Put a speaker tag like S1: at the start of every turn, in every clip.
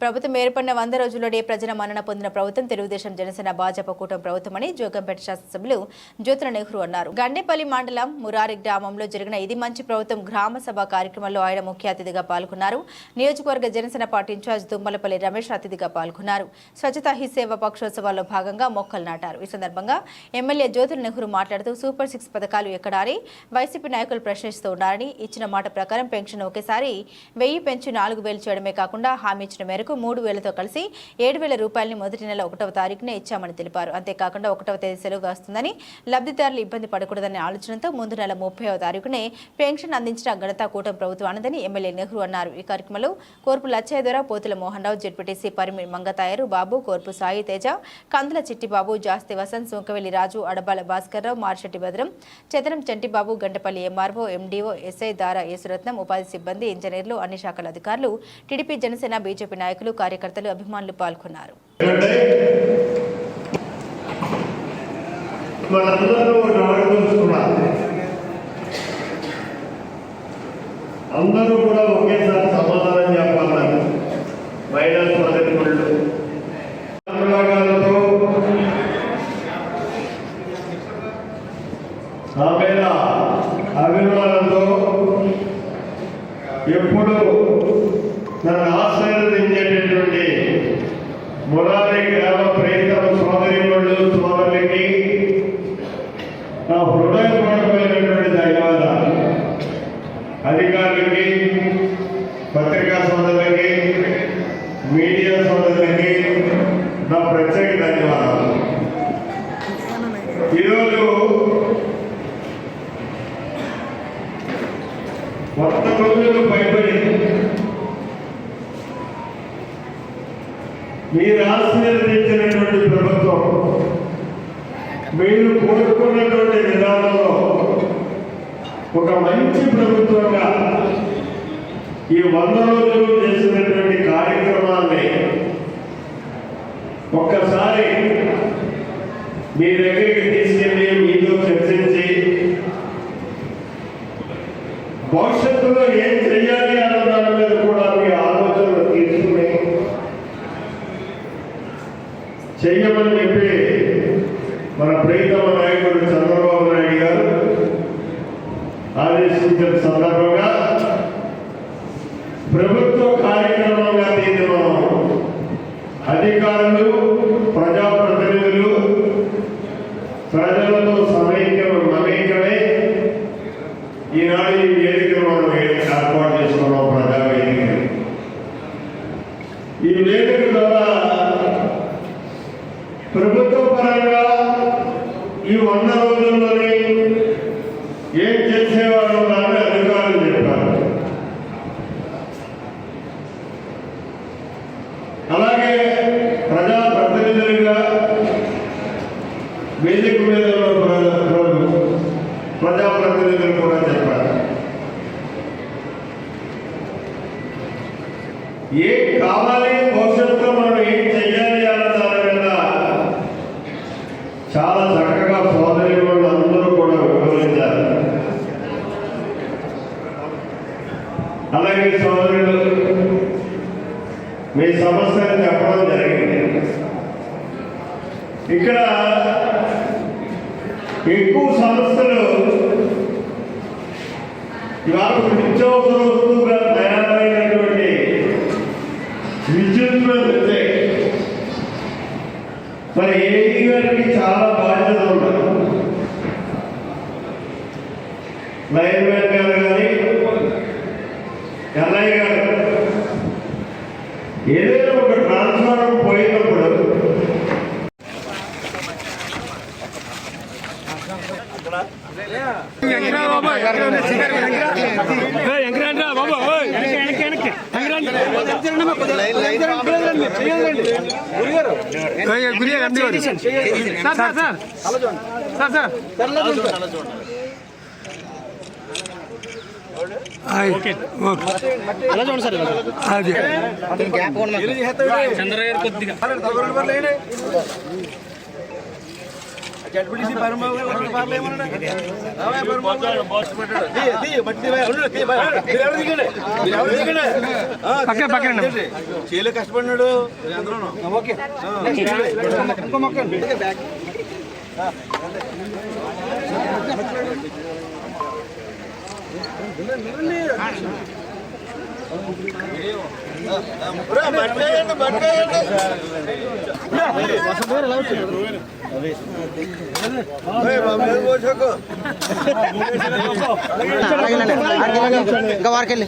S1: ప్రభుత్వం ఏర్పడిన వంద రోజుల్లోనే ప్రజల మన్నన పొందిన ప్రభుత్వం తెలుగుదేశం జనసేన భాజపా కూటమి ప్రభుత్వమని జోగంపేట శాసనసభ్యులు జ్యోతుల నెహ్రూ అన్నారు. గండేపల్లి మండలం మురారి గ్రామంలో జరిగిన ఇది మంచి ప్రభుత్వం గ్రామ సభ కార్యక్రమంలో ఆయన ముఖ్య అతిథిగా పాల్గొన్నారు. నియోజకవర్గ జనసేన పార్టీ ఇన్ఛార్జ్ దుమ్మలపల్లి రమేష్ అతిథిగా పాల్గొన్నారు. స్వచ్ఛతా హీ సేవ పక్షోత్సవాల్లో భాగంగా మొక్కలు నాటారు. ఈ సందర్భంగా ఎమ్మెల్యే జ్యోతుల నెహ్రూ మాట్లాడుతూ సూపర్ సిక్స్ పథకాలు ఎక్కడాని వైసీపీ నాయకులు ప్రశ్నిస్తూ ఉన్నారని ఇచ్చిన మాట ప్రకారం పెన్షన్ ఒకేసారి వెయ్యి పెంచి నాలుగు వేలు చేయడమే కాకుండా హామీ ఇచ్చిన మేరకు మూడు వేలతో కలిసి ఏడు వేల రూపాయలని మొదటి నెల ఒకటవ తారీఖునే ఇచ్చామని తెలిపారు. అంతేకాకుండా ఒకటవ తేదీ సెలవు వస్తుందని లబ్ధిదారులు ఇబ్బంది పడకూడదనే ఆలోచనతో ముందు నెల ముప్పైవ తారీఖునే పెన్షన్ అందించిన ఘనత కూటమి ప్రభుత్వానిదని ఎమ్మెల్యే నెహ్రూ అన్నారు. ఈ కార్యక్రమంలో కోర్పు లచ్చయ్య ద్వారా Pothula Mohan Rao ZPTC Parimi Mangatayaru Babu Korpu Sai Teja Kandula Chittibabu Jasti Vasanth Sunkavelli Raju Adabala Bhaskarrao Marshetti Bhadram Chadaram Chantibabu Gantapalli MRO MDO SI Dara Yesuratnam ఉపాధి సిబ్బంది ఇంజనీర్లు అన్ని శాఖల అధికారులు టీడీపీ జనసేన బీజేపీ నాయకులు నాయకులు కార్యకర్తలు అభిమానులు పాల్గొన్నారు.
S2: అందరూ కూడా ఒకేసారి సమాధానం చెప్పాలని మహిళా సోదరిమణులు అనురాగాలతో నా మీద అభిమానంతో ఎప్పుడు మురారి గ్రామ ప్రేతమ సోదరిమణులు సోదరులకి నా హృదయపూర్వకమైనటువంటి ధన్యవాదాలు అధికారులకి పత్రికా సోదరులకి మీడియా సోదరులకి నా ప్రత్యేక ధన్యవాదాలు. ఈరోజు కొత్త రోజులు భయపడింది మీరు ఆశీర్వదించినటువంటి ప్రభుత్వం మీరు కోరుకున్నటువంటి విధానంలో ఒక మంచి ప్రభుత్వంగా ఈ వంద రోజులు చేసినటువంటి కార్యక్రమాల్ని ఒక్కసారి మీ దగ్గరికి తీసుకెళ్ళి మీతో చర్చించి భవిష్యత్తులో ఏం చేయాలి అన్న దాని మీద కూడా మీ ఆలోచనలు తీసుకుని చేయమని చెప్పి మన ప్రియతమ నాయకుడు చంద్రబాబు నాయుడు గారు ఆదేశించిన సందర్భంగా ప్రభుత్వ కార్యక్రమంగా దీన్ని మనం అధికారులు ప్రజాప్రతినిధులు ప్రజలతో సమైక్యం మమైక్యమై ఈనాడు ఈ వేదికను మనం ఏర్పాటు చేసుకున్నాం ప్రజా వేదిక ఈ వేదిక ద్వారా ప్రభుత్వ పరంగా ఈ వంద రోజుల్లోనే ఏం చేసేవారు అని అధికారులు చెప్పారు. అలాగే ప్రజాప్రతినిధులుగా వేదిక మీద ఉన్న ప్ర- ప్ర- ప్రజా ప్రతినిధులు కూడా చెప్పారు ఏం కావాలి భవిష్యత్తులో మనం ఏం చెయ్యాలి అన్న దాని మీద చాలా చక్కగా సోదరి వాళ్ళు అందరూ కూడా వివరించారు అలాగే సోదరులు మీ సమస్యను చెప్పడం జరిగింది. ఇక్కడ ఎక్కువ సమస్యలు ఇవాళ నిత్యావసర వస్తువుగా తయారైనటువంటి విద్యుత్ వచ్చాయి మరి ఏఈ గారికి చాలా బాధ్యత ఉంటారు లైన్ మ్యాన్ గారు కానీ ఎల్ఐ గారు ఏదైనా ఒక ట్రాన్స్ఫార్మర్ పోయినప్పుడు
S3: ఎంకరండి బాబు ఓయ్. వెనక్కి, వెనక్కి. ఎంకరండి. ఓయ్, గురియా గాంధీ గారు.
S4: Sir sir sir sir sir
S3: అది. చంద్రయ్య కొద్దిగా. జడ్పీటీసీ పరమబాబు గారు సార్లు ఏమన్నాడు? రావయ్య పరమబాబు ఉండు. మీరు ఎవరు దిగండి? మీరు ఎవరు దిగండి? కష్టపడినాడు. అందరూ ఓకే. ఇంకో మొక్క. బట్టేయండి ఏయ్, మా మీద
S4: ఇంకా వారికెళ్ళి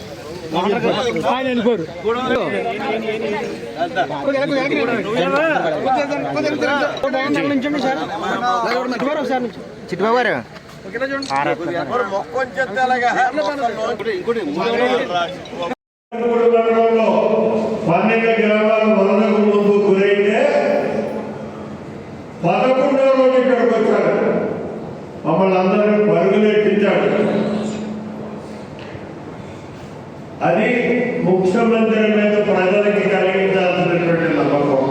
S4: చిట్టుబాబు గారు
S2: పన్నెండు గ్రామాలు వరదకు ముందు గురైతే పదకొండవ రోజు ఇక్కడికి వచ్చాడు. మమ్మల్ని అందరినీ పరుగులెట్టించాడు అది ముఖ్యమంత్రి మీద ప్రజలకి కలిగించాల్సినటువంటి నమ్మకం.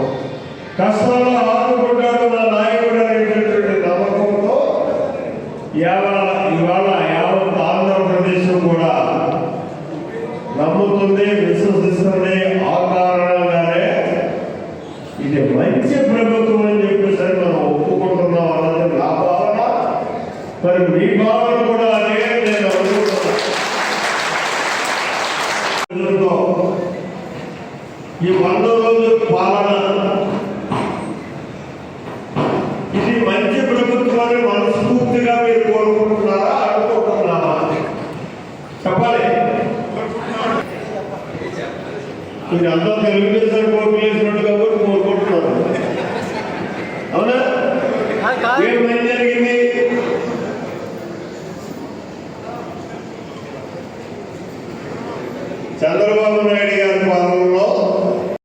S2: కష్టాల్లో ఆదుకుంటాడు ఇవాళ ఇవాళ యావత్ ఆంధ్రప్రదేశ్ కూడా నమ్ముతుంది విశ్వసిస్తుంది ఆ కారణంగానే ఇది మంచి ప్రభుత్వం అని చెప్పేసి మనం ఒప్పుకుంటున్నాం అన్నది నా భావన. మరి మీ భావన కూడా అదే నేను అనుకుంటున్నాను ఈ వంద రోజుల పాలన ఇది మంచి ప్రభుత్వాన్ని మనస్ఫూర్తిగా మీరు కోరుకుంటున్నారా? అనుకుంటున్నారా? చెప్పాలి. మీరు అంతా తెలుగుదేశం కోర్టు చేసినట్టు కాబట్టి